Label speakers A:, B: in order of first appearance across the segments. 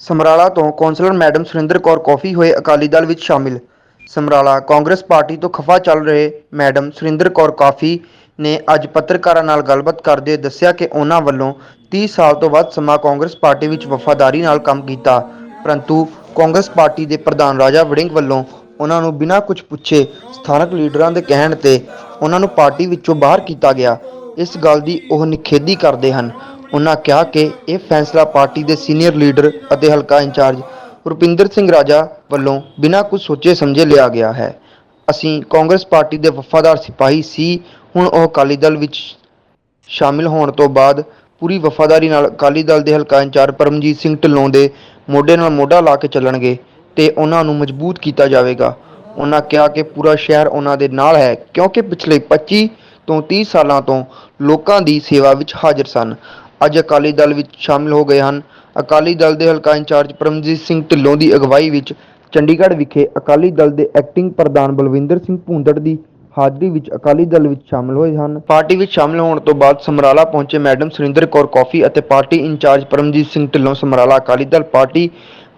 A: ਸਮਰਾਲਾ ਤੋਂ councillor madam Surinder Kaur Kaufi ਹੋਏ ਅਕਾਲੀ ਦਲ ਵਿੱਚ ਸ਼ਾਮਿਲ। ਸਮਰਾਲਾ ਕਾਂਗਰਸ ਪਾਰਟੀ ਤੋਂ ਖਫਾ ਚੱਲ ਰਹੇ ਮੈਡਮ ਸੁਰਿੰਦਰ ਕੌਰ ਕਾਫੀ ਨੇ ਅੱਜ ਪੱਤਰਕਾਰਾਂ ਨਾਲ ਗੱਲਬਾਤ ਕਰਦੇ ਹੋਏ ਦੱਸਿਆ ਕਿ ਉਹਨਾਂ ਵੱਲੋਂ 30 ਸਾਲ ਤੋਂ ਵੱਧ ਸਮਾਂ ਕਾਂਗਰਸ ਪਾਰਟੀ ਵਿੱਚ ਵਫਾਦਾਰੀ ਨਾਲ ਕੰਮ ਕੀਤਾ। ਪਰੰਤੂ ਕਾਂਗਰਸ ਪਾਰਟੀ ਦੇ ਪ੍ਰਧਾਨ ਰਾਜਾ ਵੜਿੰਗ ਵੱਲੋਂ ਉਹਨਾਂ ਨੂੰ ਬਿਨਾਂ ਕੁਝ ਪੁੱਛੇ ਸਥਾਨਕ ਲੀਡਰਾਂ ਦੇ ਕਹਿਣ ਤੇ ਉਹਨਾਂ ਨੂੰ ਪਾਰਟੀ ਵਿੱਚੋਂ ਬਾਹਰ ਕੀਤਾ ਗਿਆ। ਇਸ ਗੱਲ ਦੀ ਉਹ ਨਿਖੇਧੀ ਕਰਦੇ ਹਨ। ਉਹਨਾਂ ਕਿਹਾ ਕਿ ਇਹ ਫੈਸਲਾ ਪਾਰਟੀ ਦੇ ਸੀਨੀਅਰ ਲੀਡਰ ਅਤੇ ਹਲਕਾ ਇੰਚਾਰਜ ਰੁਪਿੰਦਰ ਸਿੰਘ ਰਾਜਾ ਵੱਲੋਂ ਬਿਨਾਂ ਕੁਝ ਸੋਚੇ ਸਮਝੇ ਲਿਆ ਗਿਆ ਹੈ। ਅਸੀਂ ਕਾਂਗਰਸ ਪਾਰਟੀ ਦੇ ਵਫਾਦਾਰ ਸਿਪਾਹੀ ਸੀ, ਹੁਣ ਉਹ ਅਕਾਲੀ ਦਲ ਵਿੱਚ ਸ਼ਾਮਿਲ ਹੋਣ ਤੋਂ ਬਾਅਦ ਪੂਰੀ ਵਫਾਦਾਰੀ ਨਾਲ ਅਕਾਲੀ ਦਲ ਦੇ ਹਲਕਾ ਇੰਚਾਰਜ ਪਰਮਜੀਤ ਸਿੰਘ ਢਿੱਲੋਂ ਦੇ ਮੋਢੇ ਨਾਲ ਮੋਢਾ ਲਾ ਕੇ ਚੱਲਣਗੇ ਤੇ ਉਹਨਾਂ ਨੂੰ ਮਜ਼ਬੂਤ ਕੀਤਾ ਜਾਵੇਗਾ। ਉਹਨਾਂ ਕਿਹਾ ਕਿ ਪੂਰਾ ਸ਼ਹਿਰ ਉਹਨਾਂ ਦੇ ਨਾਲ ਹੈ, ਕਿਉਂਕਿ ਪਿਛਲੇ 25 ਤੋਂ 30 ਸਾਲਾਂ ਤੋਂ ਲੋਕਾਂ ਦੀ ਸੇਵਾ ਵਿੱਚ ਹਾਜ਼ਰ ਸਨ। ਅੱਜ ਅਕਾਲੀ ਦਲ ਵਿੱਚ ਸ਼ਾਮਿਲ ਹੋ ਗਏ ਹਨ। ਅਕਾਲੀ ਦਲ ਦੇ ਹਲਕਾ ਇੰਚਾਰਜ ਪਰਮਜੀਤ ਸਿੰਘ ਢਿੱਲੋਂ ਦੀ ਅਗਵਾਈ ਵਿੱਚ ਚੰਡੀਗੜ੍ਹ ਵਿਖੇ ਅਕਾਲੀ ਦਲ ਦੇ ਐਕਟਿੰਗ ਪ੍ਰਧਾਨ ਬਲਵਿੰਦਰ ਸਿੰਘ ਭੂੰਦੜ ਦੀ ਹਾਜ਼ਰੀ ਵਿੱਚ ਅਕਾਲੀ ਦਲ ਵਿੱਚ ਸ਼ਾਮਲ ਹੋਏ ਹਨ। ਪਾਰਟੀ ਵਿੱਚ ਸ਼ਾਮਲ ਹੋਣ ਤੋਂ ਬਾਅਦ ਸਮਰਾਲਾ ਪਹੁੰਚੇ ਮੈਡਮ ਸੁਰਿੰਦਰ ਕੌਰ ਕੌਫੀ ਅਤੇ party incharge Paramjit Singh Dhillon Samrala Akali Dal party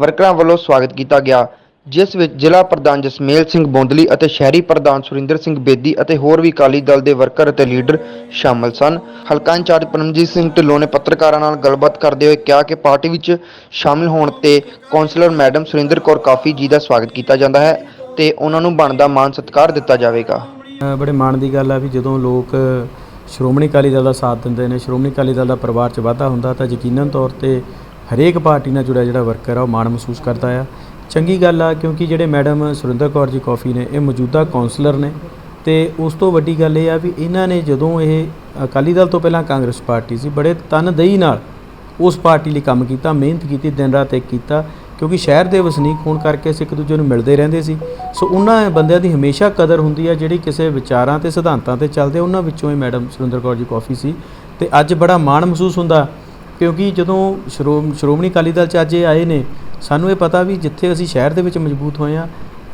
A: ਵਰਕਰਾਂ ਵੱਲੋਂ ਸਵਾਗਤ ਕੀਤਾ ਗਿਆ। ਜਿਸ ਵਿੱਚ ਜ਼ਿਲ੍ਹਾ ਪ੍ਰਧਾਨ ਜਸਮੇਲ ਸਿੰਘ ਬੋਂਦਲੀ ਅਤੇ ਸ਼ਹਿਰੀ ਪ੍ਰਧਾਨ ਸੁਰਿੰਦਰ ਸਿੰਘ ਬੇਦੀ ਅਤੇ ਹੋਰ ਵੀ ਅਕਾਲੀ ਦਲ ਦੇ ਵਰਕਰ ਅਤੇ ਲੀਡਰ ਸ਼ਾਮਲ ਸਨ। ਹਲਕਾ ਇੰਚਾਰਜ ਪਰਮਜੀਤ ਸਿੰਘ ਢਿੱਲੋਂ ਨੇ ਪੱਤਰਕਾਰਾਂ ਨਾਲ ਗੱਲਬਾਤ ਕਰਦੇ ਹੋਏ ਕਿਹਾ ਕਿ ਪਾਰਟੀ ਵਿੱਚ ਸ਼ਾਮਲ ਹੋਣ ਤੇ ਕੌਂਸਲਰ ਮੈਡਮ ਸੁਰਿੰਦਰ ਕੌਰ ਕਾਫੀ ਜੀ ਦਾ ਸਵਾਗਤ ਕੀਤਾ ਜਾਂਦਾ ਹੈ ਤੇ ਉਹਨਾਂ ਨੂੰ ਬਣਦਾ ਮਾਣ ਸਤਿਕਾਰ ਦਿੱਤਾ ਜਾਵੇਗਾ।
B: ਬੜੇ ਮਾਣ ਦੀ ਗੱਲ ਆ ਵੀ ਜਦੋਂ ਲੋਕ ਸ਼੍ਰੋਮਣੀ ਅਕਾਲੀ ਦਲ ਦਾ ਸਾਥ ਦਿੰਦੇ ਨੇ, ਸ਼੍ਰੋਮਣੀ ਅਕਾਲੀ ਦਲ ਦਾ ਪਰਿਵਾਰ 'ਚ ਵਾਧਾ ਹੁੰਦਾ ਤਾਂ ਯਕੀਨਨ ਤੌਰ ਤੇ ਹਰੇਕ ਪਾਰਟੀ ਨਾਲ ਜੁੜਿਆ ਜਿਹੜਾ ਵਰਕਰ ਆ, ਉਹ ਮਾਣ ਮਹਿਸੂਸ ਕਰਦਾ ਆ। ਚੰਗੀ ਗੱਲ ਆ, ਕਿਉਂਕਿ ਜਿਹੜੇ ਮੈਡਮ ਸੁਰਿੰਦਰ ਕੌਰ ਜੀ ਕਾਫੀ ਨੇ, ਇਹ ਮੌਜੂਦਾ ਕਾਉਂਸਲਰ ਨੇ ਤੇ ਉਸ ਤੋਂ ਵੱਡੀ ਗੱਲ ਇਹ ਆ ਵੀ ਇਹਨਾਂ ਨੇ ਜਦੋਂ ਇਹ ਅਕਾਲੀ ਦਲ ਤੋਂ ਪਹਿਲਾਂ ਕਾਂਗਰਸ ਪਾਰਟੀ ਸੀ, ਬੜੇ ਤਨਦੇਹੀ ਨਾਲ ਉਸ ਪਾਰਟੀ ਲਈ ਕੰਮ ਕੀਤਾ, ਮਿਹਨਤ ਕੀਤੀ, ਦਿਨ ਰਾਤ ਇੱਕ ਕੀਤਾ, ਕਿਉਂਕਿ ਸ਼ਹਿਰ ਦੇ ਵਸਨੀਕ ਹੋਣ ਕਰਕੇ ਅਸੀਂ ਇੱਕ ਦੂਜੇ ਨੂੰ ਮਿਲਦੇ ਰਹਿੰਦੇ ਸੀ। ਸੋ ਉਹਨਾਂ ਬੰਦਿਆਂ ਦੀ ਹਮੇਸ਼ਾ ਕਦਰ ਹੁੰਦੀ ਆ, ਜਿਹੜੀ ਕਿਸੇ ਵਿਚਾਰਾਂ ਤੇ ਸਿਧਾਂਤਾਂ ਤੇ ਚੱਲਦੇ, ਉਹਨਾਂ ਵਿੱਚੋਂ ਹੀ ਮੈਡਮ ਸੁਰਿੰਦਰ ਕੌਰ ਜੀ ਕਾਫੀ ਸੀ। ਤੇ ਅੱਜ ਬੜਾ ਮਾਣ ਮਹਿਸੂਸ ਹੁੰਦਾ, ਕਿਉਂਕਿ ਜਦੋਂ ਸ਼੍ਰੋਮ, ਸ਼੍ਰੋਮਣੀ ਅਕਾਲੀ ਦਲ ਚ ਅੱਜ ਇਹ ਆਏ ਨੇ ਸਾਨੂੰ ਇਹ ਪਤਾ ਵੀ ਜਿੱਥੇ ਅਸੀਂ ਸ਼ਹਿਰ ਦੇ ਵਿੱਚ ਮਜ਼ਬੂਤ ਹੋਏ ਆ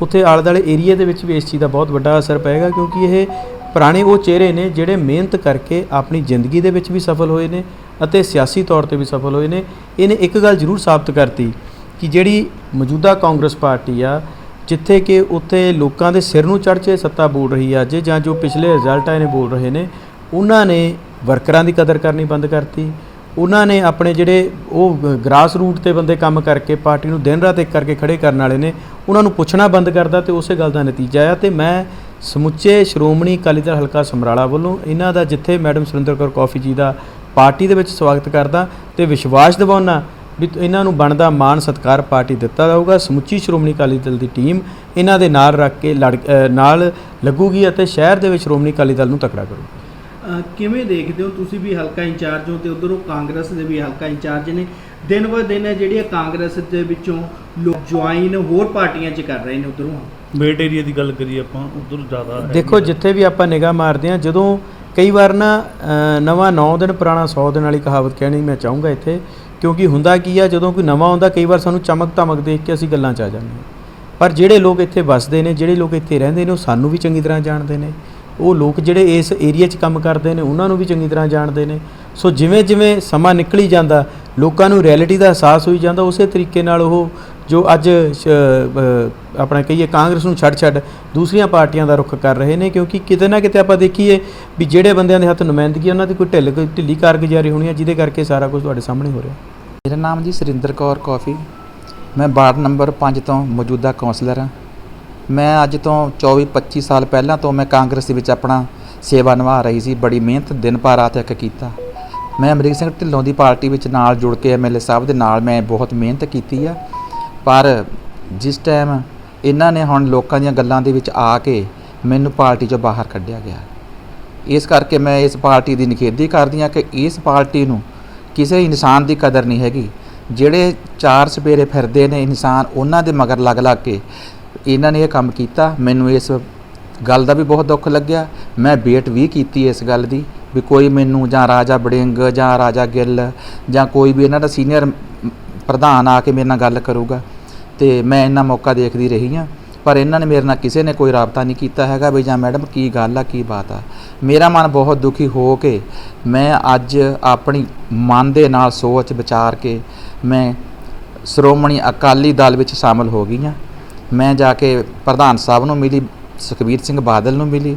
B: ਉੱਥੇ ਆਲੇ ਦੁਆਲੇ ਏਰੀਆ ਦੇ ਵਿੱਚ ਵੀ ਇਸ ਚੀਜ਼ ਦਾ ਬਹੁਤ ਵੱਡਾ ਅਸਰ ਪਏਗਾ ਕਿਉਂਕਿ ਇਹ ਪੁਰਾਣੇ ਉਹ ਚਿਹਰੇ ਨੇ ਜਿਹੜੇ ਮਿਹਨਤ ਕਰਕੇ ਆਪਣੀ ਜ਼ਿੰਦਗੀ ਦੇ ਵਿੱਚ ਵੀ ਸਫਲ ਹੋਏ ਨੇ ਅਤੇ ਸਿਆਸੀ ਤੌਰ ਤੇ ਵੀ ਸਫਲ ਹੋਏ ਨੇ। ਇਹਨੇ ਇੱਕ ਗੱਲ ਜ਼ਰੂਰ ਸਾਬਤ ਕਰਤੀ ਕਿ ਜਿਹੜੀ ਮੌਜੂਦਾ ਕਾਂਗਰਸ ਪਾਰਟੀ ਆ, ਜਿੱਥੇ ਕਿ ਉੱਥੇ ਲੋਕਾਂ ਦੇ ਸਿਰ ਨੂੰ ਚੜ੍ਹ ਕੇ ਸੱਤਾ ਬੋਲ ਰਹੀ ਆ ਅੱਜ ਜਾਂ ਜੋ ਪਿਛਲੇ ਰਿਜ਼ਲਟ ਆਏ ਨੇ ਬੋਲ ਰਹੇ ਨੇ, ਉਹਨਾਂ ਨੇ ਵਰਕਰਾਂ ਦੀ ਕਦਰ ਕਰਨੀ ਬੰਦ ਕਰਤੀ। ਉਹਨਾਂ ਨੇ ਆਪਣੇ ਜਿਹੜੇ ਉਹ ਗ੍ਰਾਸ ਰੂਟ ਤੇ ਬੰਦੇ ਕੰਮ ਕਰਕੇ ਪਾਰਟੀ ਨੂੰ ਦਿਨ ਰਾਤ ਇੱਕ ਕਰਕੇ ਖੜੇ ਕਰਨ ਵਾਲੇ ਨੇ, ਉਹਨਾਂ ਨੂੰ ਪੁੱਛਣਾ ਬੰਦ ਕਰਦਾ ਤੇ ਉਸੇ ਗੱਲ ਦਾ ਨਤੀਜਾ ਆ ਤੇ ਮੈਂ ਸਮੁੱਚੇ ਸ਼੍ਰੋਮਣੀ ਅਕਾਲੀ ਦਲ ਹਲਕਾ ਸਮਰਾਲਾ ਵੱਲੋਂ ਇਹਨਾਂ ਦਾ ਜਿੱਥੇ ਮੈਡਮ ਸੁਰਿੰਦਰ ਕੌਰ ਕਾਫੀ ਜੀ ਦਾ ਪਾਰਟੀ ਦੇ ਵਿੱਚ ਸਵਾਗਤ ਕਰਦਾ ਤੇ ਵਿਸ਼ਵਾਸ ਦਿਵਾਉਣਾ ਵੀ ਇਹਨਾਂ ਨੂੰ ਬਣਦਾ ਮਾਣ ਸਤਿਕਾਰ ਪਾਰਟੀ ਦਿੱਤਾ ਜਾਊਗਾ, ਸਮੁੱਚੀ ਸ਼੍ਰੋਮਣੀ ਅਕਾਲੀ ਦਲ ਦੀ ਟੀਮ ਇਹਨਾਂ ਦੇ ਨਾਲ ਰੱਖ ਕੇ ਲੜ ਨਾਲ ਲੱਗੂਗੀ ਅਤੇ ਸ਼ਹਿਰ ਦੇ ਵਿੱਚ ਸ਼੍ਰੋਮਣੀ ਅਕਾਲੀ ਦਲ ਨੂੰ ਤਕੜਾ ਕਰੂਗੀ।
C: ਕਿਵੇਂ ਦੇਖਦੇ ਹੋ ਤੁਸੀਂ ਵੀ ਹਲਕਾ ਇੰਚਾਰਜ ਹੋ ਤੇ ਉਧਰੋਂ ਕਾਂਗਰਸ ਦੇ ਵੀ ਹਲਕਾ ਇੰਚਾਰਜ ਨੇ? ਦਿਨ ਬ ਦਿਨ ਜਿਹੜੀਆਂ ਕਾਂਗਰਸ ਦੇ ਵਿੱਚੋਂ ਲੋਕ ਜੁਆਇਨ ਹੋਰ ਪਾਰਟੀਆਂ 'ਚ ਕਰ ਰਹੇ ਨੇ ਉਧਰੋਂ
D: ਬੇਟ ਏਰੀਆ ਦੀ ਗੱਲ ਕਰੀਏ ਆਪਾਂ ਉਧਰ ਜ਼ਿਆਦਾ
B: ਦੇਖੋ ਜਿੱਥੇ ਵੀ ਆਪਾਂ ਨਿਗਾਹ ਮਾਰਦੇ ਹਾਂ ਜਦੋਂ ਕਈ ਵਾਰ ਨਾ ਨਵਾਂ 9 ਦਿਨ ਪੁਰਾਣਾ 100 ਦਿਨ ਵਾਲੀ ਕਹਾਵਤ ਕਹਿਣੀ ਮੈਂ ਚਾਹੂੰਗਾ ਇੱਥੇ ਕਿਉਂਕਿ ਹੁੰਦਾ ਕੀ ਆ ਜਦੋਂ ਕੋਈ ਨਵਾਂ ਆਉਂਦਾ ਕਈ ਵਾਰ ਸਾਨੂੰ ਚਮਕ ਧਮਕ ਦੇਖ ਕੇ ਅਸੀਂ ਗੱਲਾਂ 'ਚ ਆ ਜਾਂਦੇ ਹਾਂ। ਪਰ ਜਿਹੜੇ ਲੋਕ ਇੱਥੇ ਵੱਸਦੇ ਨੇ ਜਿਹੜੇ ਲੋਕ ਇੱਥੇ ਰਹਿੰਦੇ ਨੇ ਉਹ ਸਾਨੂੰ ਵੀ ਚੰਗੀ ਤਰ੍ਹਾਂ ਜਾਣਦੇ ਨੇ। ਉਹ ਲੋਕ ਜਿਹੜੇ ਇਸ ਏਰੀਆ 'ਚ ਕੰਮ ਕਰਦੇ ਨੇ, ਉਹਨਾਂ ਨੂੰ ਵੀ ਚੰਗੀ ਤਰ੍ਹਾਂ ਜਾਣਦੇ ਨੇ। ਸੋ ਜਿਵੇਂ ਜਿਵੇਂ ਸਮਾਂ ਨਿਕਲੀ ਜਾਂਦਾ, ਲੋਕਾਂ ਨੂੰ ਰਿਐਲਿਟੀ ਦਾ ਅਹਿਸਾਸ ਹੋਈ ਜਾਂਦਾ, ਉਸੇ ਤਰੀਕੇ ਨਾਲ ਉਹ ਜੋ ਅੱਜ ਆਪਣਾ ਕਹੀਏ ਕਾਂਗਰਸ ਨੂੰ ਛੱਡ ਛੱਡ ਦੂਸਰੀਆਂ ਪਾਰਟੀਆਂ ਦਾ ਰੁਖ ਕਰ ਰਹੇ ਨੇ, ਕਿਉਂਕਿ ਕਿਤੇ ਨਾ ਕਿਤੇ ਆਪਾਂ ਦੇਖੀਏ ਵੀ ਜਿਹੜੇ ਬੰਦਿਆਂ ਦੇ ਹੱਥ ਨੁਮਾਇੰਦਗੀ ਉਹਨਾਂ ਦੀ ਕੋਈ ਢਿੱਲ ਢਿੱਲੀ ਕਾਰਗੁਜ਼ਾਰੀ ਹੋਣੀ ਹੈ ਜਿਹਦੇ ਕਰਕੇ ਸਾਰਾ ਕੁਝ ਤੁਹਾਡੇ ਸਾਹਮਣੇ ਹੋ ਰਿਹਾ।
E: ਮੇਰਾ ਨਾਮ ਜੀ ਸੁਰਿੰਦਰ ਕੌਰ ਕੌਫੀ। ਮੈਂ ਵਾਰਡ ਨੰਬਰ 5 ਤੋਂ ਮੌਜੂਦਾ ਕਾਉਂਸਲਰ ਹਾਂ। ਮੈਂ ਅੱਜ ਤੋਂ 24-25 ਸਾਲ ਪਹਿਲਾਂ ਤੋਂ ਮੈਂ ਕਾਂਗਰਸ ਦੇ ਵਿੱਚ ਆਪਣਾ ਸੇਵਾ ਨਿਭਾ ਰਹੀ ਸੀ, ਬੜੀ ਮਿਹਨਤ, ਦਿਨ ਭਰ ਰਾਤ ਇੱਕ ਕੀਤਾ। ਮੈਂ ਅਮਰੀਕ ਸਿੰਘ ਢਿੱਲੋਂ ਦੀ ਪਾਰਟੀ ਵਿੱਚ ਨਾਲ ਜੁੜ ਕੇ ਐਮਐਲਏ ਸਾਹਿਬ ਦੇ ਨਾਲ ਮੈਂ ਬਹੁਤ ਮਿਹਨਤ ਕੀਤੀ ਆ। ਪਰ ਜਿਸ ਟਾਈਮ ਇਹਨਾਂ ਨੇ ਹੁਣ ਲੋਕਾਂ ਦੀਆਂ ਗੱਲਾਂ ਦੇ ਵਿੱਚ ਆ ਕੇ ਮੈਨੂੰ ਪਾਰਟੀ ਚੋਂ ਬਾਹਰ ਕੱਢਿਆ ਗਿਆ। ਇਸ ਕਰਕੇ ਮੈਂ ਇਸ ਪਾਰਟੀ ਦੀ ਨਿਖੇਧੀ ਕਰਦੀ ਹਾਂ ਕਿ ਇਸ ਪਾਰਟੀ ਨੂੰ ਕਿਸੇ ਇਨਸਾਨ ਦੀ ਕਦਰ ਨਹੀਂ ਹੈਗੀ। ਜਿਹੜੇ ਚਾਰ ਸਪੇਰੇ ਫਿਰਦੇ ਨੇ ਇਨਸਾਨ, ਉਹਨਾਂ ਦੇ ਮਗਰ ਲੱਗ ਲੱਗ ਕੇ ਇਹਨਾਂ ਨੇ ਇਹ ਕੰਮ ਕੀਤਾ, ਮੈਨੂੰ ਇਸ ਗੱਲ ਦਾ ਵੀ ਬਹੁਤ ਦੁੱਖ ਲੱਗਿਆ। ਮੈਂ ਵੇਟ ਵੀ ਕੀਤੀ ਇਸ ਗੱਲ ਦੀ, ਵੀ ਕੋਈ ਮੈਨੂੰ ਜਾਂ ਰਾਜਾ ਬੜਿੰਗ ਜਾਂ ਰਾਜਾ ਗਿੱਲ ਜਾਂ ਕੋਈ ਵੀ ਇਹਨਾਂ ਦਾ ਸੀਨੀਅਰ ਪ੍ਰਧਾਨ ਆ ਕੇ ਮੇਰੇ ਨਾਲ ਗੱਲ ਕਰੂਗਾ ਤੇ ਮੈਂ ਇਹਨਾਂ ਮੌਕਾ ਦੇਖਦੀ ਰਹੀ ਹਾਂ। ਪਰ ਇਹਨਾਂ ਨੇ ਮੇਰੇ ਨਾਲ ਕਿਸੇ ਨੇ ਕੋਈ ਰਾਬਤਾ ਨਹੀਂ ਕੀਤਾ ਹੈਗਾ ਵੀ ਜਾਂ ਮੈਡਮ ਕੀ ਗੱਲ ਆ, ਕੀ ਬਾਤ ਆ। ਮੇਰਾ ਮਨ ਬਹੁਤ ਦੁਖੀ ਹੋ ਕੇ ਮੈਂ ਅੱਜ ਆਪਣੀ ਮਨ ਦੇ ਨਾਲ ਸੋਚ ਵਿਚਾਰ ਕੇ ਮੈਂ ਸ਼੍ਰੋਮਣੀ ਅਕਾਲੀ ਦਲ ਵਿੱਚ ਸ਼ਾਮਲ ਹੋ ਗਈ ਗਈਆਂ ਮੈਂ ਜਾ ਕੇ ਪ੍ਰਧਾਨ ਸਾਹਿਬ ਨੂੰ ਮਿਲੀ, ਸੁਖਬੀਰ ਸਿੰਘ ਬਾਦਲ ਨੂੰ ਮਿਲੀ।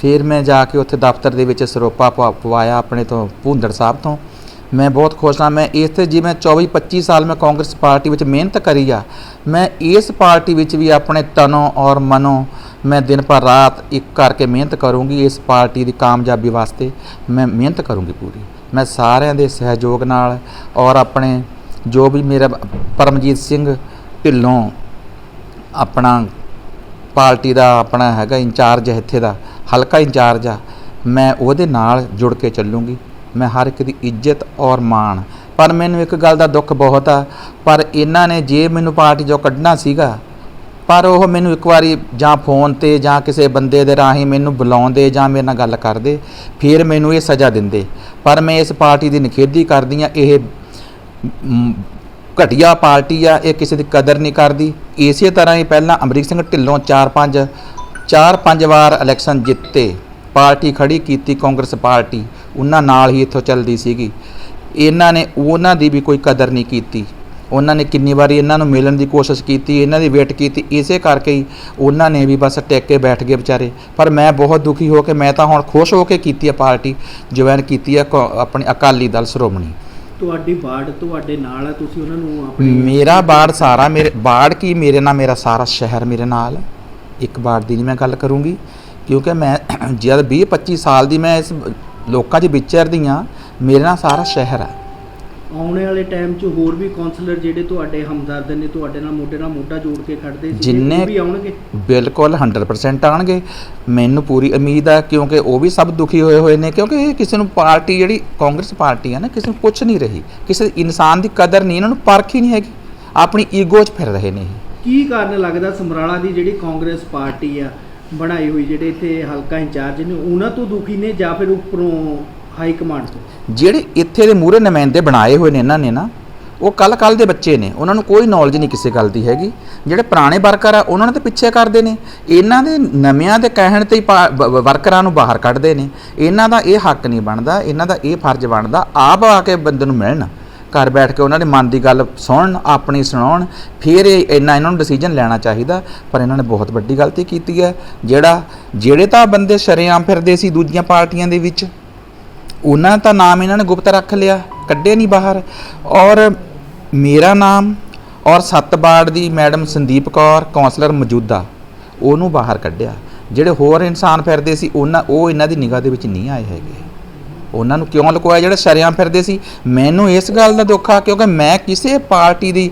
E: ਫਿਰ ਮੈਂ ਜਾ ਕੇ ਉੱਥੇ ਦਫ਼ਤਰ ਦੇ ਵਿੱਚ ਸਰੋਪਾ ਪਵਾ- ਪਵਾਇਆ ਆਪਣੇ ਤੋਂ ਭੁੰਦੜ ਸਾਹਿਬ ਤੋਂ। ਮੈਂ ਬਹੁਤ ਖੁਸ਼ ਹਾਂ, ਮੈਂ ਇਸ 'ਤੇ ਜਿਵੇਂ 24 25 ਸਾਲ ਮੈਂ ਕਾਂਗਰਸ ਪਾਰਟੀ ਵਿੱਚ ਮਿਹਨਤ ਕਰੀ ਆ। ਮੈਂ ਇਸ ਪਾਰਟੀ ਵਿੱਚ ਵੀ ਆਪਣੇ ਤਨੋਂ ਔਰ ਮਨੋਂ ਮੈਂ ਦਿਨ ਪਰ ਰਾਤ ਇੱਕ ਕਰਕੇ ਮਿਹਨਤ ਕਰੂੰਗੀ ਇਸ ਪਾਰਟੀ ਦੀ ਕਾਮਯਾਬੀ ਵਾਸਤੇ। ਮੈਂ ਮਿਹਨਤ ਕਰੂੰਗੀ ਪੂਰੀ। ਮੈਂ ਸਾਰਿਆਂ ਦੇ ਸਹਿਯੋਗ ਨਾਲ ਔਰ ਆਪਣੇ ਜੋ ਵੀ ਮੇਰਾ ਪਰਮਜੀਤ ਸਿੰਘ ਢਿੱਲੋਂ ਆਪਣਾ ਪਾਰਟੀ ਦਾ ਆਪਣਾ ਹੈਗਾ ਇੰਚਾਰਜ ਇੱਥੇ ਦਾ, ਹਲਕਾ ਇੰਚਾਰਜ ਆ, ਮੈਂ ਉਹਦੇ ਨਾਲ ਜੁੜ ਕੇ ਚੱਲੂੰਗੀ। ਮੈਂ ਹਰ ਇੱਕ ਦੀ ਇੱਜ਼ਤ ਔਰ ਮਾਣ। ਪਰ ਮੈਨੂੰ ਇੱਕ ਗੱਲ ਦਾ ਦੁੱਖ ਬਹੁਤ ਆ, ਪਰ ਇਹਨਾਂ ਨੇ ਜੇ ਮੈਨੂੰ ਪਾਰਟੀ ਚੋਂ ਕੱਢਣਾ ਸੀਗਾ, ਪਰ ਉਹ ਮੈਨੂੰ ਇੱਕ ਵਾਰੀ ਜਾਂ ਫੋਨ ਤੇ ਜਾਂ ਕਿਸੇ ਬੰਦੇ ਦੇ ਰਾਹੀਂ ਮੈਨੂੰ ਬੁਲਾਉਂਦੇ ਜਾਂ ਮੇਰੇ ਨਾਲ ਗੱਲ ਕਰਦੇ, ਫਿਰ ਮੈਨੂੰ ਇਹ ਸਜ਼ਾ ਦਿੰਦੇ। ਪਰ ਮੈਂ ਇਸ ਪਾਰਟੀ ਦੀ ਨਿਖੇਧੀ ਕਰਦੀ ਆ, ਇਹ ਘਟੀਆ ਪਾਰਟੀ ਆ, ਇਹ ਕਿਸੇ ਦੀ ਕਦਰ ਨਹੀਂ ਕਰਦੀ। ਇਸੇ ਤਰ੍ਹਾਂ ਹੀ ਪਹਿਲਾਂ ਅਮਰੀਕ ਸਿੰਘ ਢਿੱਲੋਂ 4-5 4-5 ਵਾਰ ਇਲੈਕਸ਼ਨ ਜਿੱਤੇ, ਪਾਰਟੀ ਖੜੀ ਕੀਤੀ ਕਾਂਗਰਸ ਪਾਰਟੀ, ਉਹਨਾਂ ਨਾਲ ਹੀ ਇੱਥੋਂ ਚੱਲਦੀ ਸੀਗੀ। ਇਹਨਾਂ ਨੇ ਉਹਨਾਂ ਦੀ ਵੀ ਕੋਈ ਕਦਰ ਨਹੀਂ ਕੀਤੀ। ਉਹਨਾਂ ਨੇ ਕਿੰਨੀ ਵਾਰੀ ਇਹਨਾਂ ਨੂੰ ਮਿਲਣ ਦੀ ਕੋਸ਼ਿਸ਼ ਕੀਤੀ, ਇਹਨਾਂ ਦੀ ਵੇਟ ਕੀਤੀ, ਇਸੇ ਕਰਕੇ ਹੀ ਉਹਨਾਂ ਨੇ ਵੀ ਬਸ ਟੇਕ ਕੇ ਬੈਠ ਗਏ ਵਿਚਾਰੇ। ਪਰ ਮੈਂ ਬਹੁਤ ਦੁਖੀ ਹੋ ਕੇ, ਮੈਂ ਤਾਂ ਹੁਣ ਖੁਸ਼ ਹੋ ਕੇ ਕੀਤੀ ਆ ਪਾਰਟੀ, ਜੁਆਇਨ ਕੀਤੀ ਆ ਕੌ- ਆਪਣੀ ਅਕਾਲੀ ਦਲ ਸ਼੍ਰੋਮਣੀ।
C: ਤੁਹਾਡੀ ਬਾੜ ਤੁਹਾਡੇ ਨਾਲ ਹੈ ਤੁਸੀਂ ਉਹਨਾਂ ਨੂੰ ਆਪਣੇ
E: ਮੇਰਾ ਬਾੜ ਸਾਰਾ ਮੇਰੇ ਬਾੜ ਕੀ, ਮੇਰੇ ਨਾਲ ਮੇਰਾ ਸਾਰਾ ਸ਼ਹਿਰ ਮੇਰੇ ਨਾਲ ਹੈ। ਇੱਕ ਬਾੜ ਦੀ ਨਹੀਂ ਮੈਂ ਗੱਲ ਕਰੂੰਗੀ, ਕਿਉਂਕਿ ਮੈਂ ਜਦ 20 25 ਸਾਲ ਦੀ ਮੈਂ ਇਸ ਲੋਕਾਂ 'ਚ ਵਿਚਰਦੀ ਹਾਂ, ਮੇਰੇ ਨਾਲ ਸਾਰਾ ਸ਼ਹਿਰ ਹੈ
C: ਆਉਣੇ ਵਾਲੇ ਟਾਈਮ 'ਚ ਹੋਰ ਵੀ ਕਾਉਂਸਲਰ ਜਿਹੜੇ ਤੁਹਾਡੇ ਹਮਦਰਦ ਨੇ ਤੁਹਾਡੇ ਨਾਲ ਮੋਢੇ ਨਾਲ ਮੋਢਾ ਜੋੜ ਕੇ ਖੜਦੇ ਸੀ
E: ਜਿੰਨੇ-
C: ਉਹ ਵੀ ਆਉਣਗੇ?
E: ਬਿਲਕੁਲ 100% ਆਣਗੇ ਮੈਨੂੰ ਪੂਰੀ ਉਮੀਦ ਹੈ ਕਿਉਂਕਿ ਉਹ ਵੀ ਸਭ ਦੁਖੀ ਹੋਏ ਹੋਏ ਨੇ ਕਿਉਂਕਿ ਕਿਸੇ ਨੂੰ ਪਾਰਟੀ ਜਿਹੜੀ ਕਾਂਗਰਸ ਪਾਰਟੀ ਹੈ ਨਾ ਕਿਸੇ ਨੂੰ ਪੁੱਛ ਨਹੀਂ ਰਹੀ। ਕਿਸੇ ਇਨਸਾਨ ਦੀ ਕਦਰ ਨਹੀਂ ਇਹਨਾਂ ਨੂੰ ਪਰਖ ਹੀ ਨਹੀਂ ਹੈਗੀ। ਆਪਣੀ ਈਗੋ 'ਚ ਫਿਰ ਰਹੇ ਨੇ
C: ਕੀ ਕਾਰਨ ਲੱਗਦਾ ਸਮਰਾਲਾ ਦੀ ਜਿਹੜੀ ਕਾਂਗਰਸ ਪਾਰਟੀ ਆ ਬਣਾਈ ਹੋਈ ਜਿਹੜੇ ਇੱਥੇ ਹਲਕਾ ਇੰਚਾਰਜ ਨੇ ਉਹਨਾਂ ਤੋਂ ਦੁਖੀ ਨੇ ਜਾਂ ਫਿਰ ਉੱਪਰੋਂ ਹਾਈ ਕਮਾਂਡ ਤੋਂ।
E: ਜਿਹੜੇ ਇੱਥੇ ਦੇ ਮੂਹਰੇ ਨੁਮਾਇੰਦੇ ਬਣਾਏ ਹੋਏ ਨੇ ਇਹਨਾਂ ਨੇ ਨਾ, ਉਹ ਕੱਲ ਕੱਲ ਦੇ ਬੱਚੇ ਨੇ, ਉਹਨਾਂ ਨੂੰ ਕੋਈ ਨੌਲੇਜ ਨਹੀਂ ਕਿਸੇ ਗੱਲ ਦੀ ਹੈਗੀ। ਜਿਹੜੇ ਪੁਰਾਣੇ ਵਰਕਰ ਆ, ਉਹਨਾਂ ਨੂੰ ਤਾਂ ਪਿੱਛੇ ਕਰਦੇ ਨੇ। ਇਹਨਾਂ ਦੇ ਨਵਿਆਂ ਦੇ ਕਹਿਣ ਤੇ ਹੀ ਪਾ- ਵ- ਵਰਕਰਾਂ ਨੂੰ ਬਾਹਰ ਕੱਢਦੇ ਨੇ। ਇਹਨਾਂ ਦਾ ਇਹ ਹੱਕ ਨਹੀਂ ਬਣਦਾ, ਇਹਨਾਂ ਦਾ ਇਹ ਫਰਜ਼ ਬਣਦਾ, ਆਪ ਆ ਕੇ ਬੰਦੇ ਨੂੰ ਮਿਲਣ। ਘਰ ਬੈਠ ਕੇ ਉਹਨਾਂ ਦੇ ਮਨ ਦੀ ਗੱਲ ਸੁਣਨ, ਆਪਣੀ ਸੁਣਾਉਣ, ਫਿਰ ਇਹਨਾਂ ਇਹਨਾਂ ਨੂੰ ਡਿਸੀਜਨ ਲੈਣਾ ਚਾਹੀਦਾ। ਪਰ ਇਹਨਾਂ ਨੇ ਬਹੁਤ ਵੱਡੀ ਗਲਤੀ ਕੀਤੀ ਹੈ। ਜਿਹੜਾ, ਜਿਹੜੇ ਤਾਂ ਬੰਦੇ ਸ਼ਰੇਆਮ ਫਿਰਦੇ ਸੀ ਦੂਜੀਆਂ ਪਾਰਟੀਆਂ ਦੇ ਵਿੱਚ ਉਹਨਾਂ ਦਾ ਨਾਮ ਇਹਨਾਂ ਨੇ ਗੁਪਤ ਰੱਖ ਲਿਆ ਕੱਢੇ ਨਹੀਂ ਬਾਹਰ। ਔਰ ਮੇਰਾ ਨਾਮ ਔਰ ਸਤਬਾੜ ਦੀ ਮੈਡਮ ਸੰਦੀਪ ਕੌਰ ਕਾਉਂਸਲਰ ਮੌਜੂਦਾ, ਉਹਨੂੰ ਬਾਹਰ ਕੱਢਿਆ। ਜਿਹੜੇ ਹੋਰ ਇਨਸਾਨ ਫਿਰਦੇ ਸੀ, ਉਹਨਾਂ, ਉਹ ਇਹਨਾਂ ਦੀ ਨਿਗਾਹ ਦੇ ਵਿੱਚ ਨਹੀਂ ਆਏ ਹੈਗੇ। ਉਹਨਾਂ ਨੂੰ ਕਿਉਂ ਲੁਕਵਾਇਆ? ਜਿਹੜੇ ਸ਼ਰਿਆਮ ਫਿਰਦੇ ਸੀ, ਮੈਨੂੰ ਇਸ ਗੱਲ ਦਾ ਦੁੱਖ ਆ, ਕਿਉਂਕਿ ਮੈਂ ਕਿਸੇ ਪਾਰਟੀ ਦੀ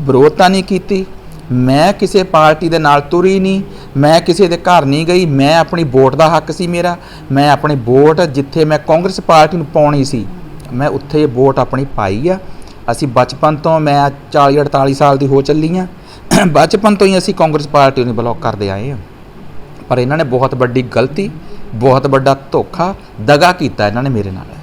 E: ਵਿਰੋਧਤਾ ਨਹੀਂ ਕੀਤੀ ਮੈਂ ਕਿਸੇ ਪਾਰਟੀ ਦੇ ਨਾਲ ਤੁਰੀ ਨਹੀਂ, ਮੈਂ ਕਿਸੇ ਦੇ ਘਰ ਨਹੀਂ ਗਈ, ਮੈਂ ਆਪਣੀ ਵੋਟ ਦਾ ਹੱਕ ਸੀ ਮੇਰਾ, ਮੈਂ ਆਪਣੀ ਵੋਟ ਜਿੱਥੇ ਮੈਂ ਕਾਂਗਰਸ ਪਾਰਟੀ ਨੂੰ ਪਾਉਣੀ ਸੀ, ਮੈਂ ਉੱਥੇ ਇਹ ਵੋਟ ਆਪਣੀ ਪਾਈ ਆ। ਅਸੀਂ ਬਚਪਨ ਤੋਂ ਮੈਂ 40 48 ਸਾਲ ਦੀ ਹੋ ਚੱਲੀ ਆ। ਬਚਪਨ ਤੋਂ ਹੀ ਅਸੀਂ ਕਾਂਗਰਸ ਪਾਰਟੀ ਨੂੰ ਬਲੌਕ ਕਰਦੇ ਆਏ ਆ। ਪਰ ਇਹਨਾਂ ਨੇ ਬਹੁਤ ਵੱਡੀ ਗਲਤੀ, ਬਹੁਤ ਵੱਡਾ ਧੋਖਾ ਦਗਾ ਕੀਤਾ ਇਹਨਾਂ ਨੇ ਮੇਰੇ ਨਾਲ।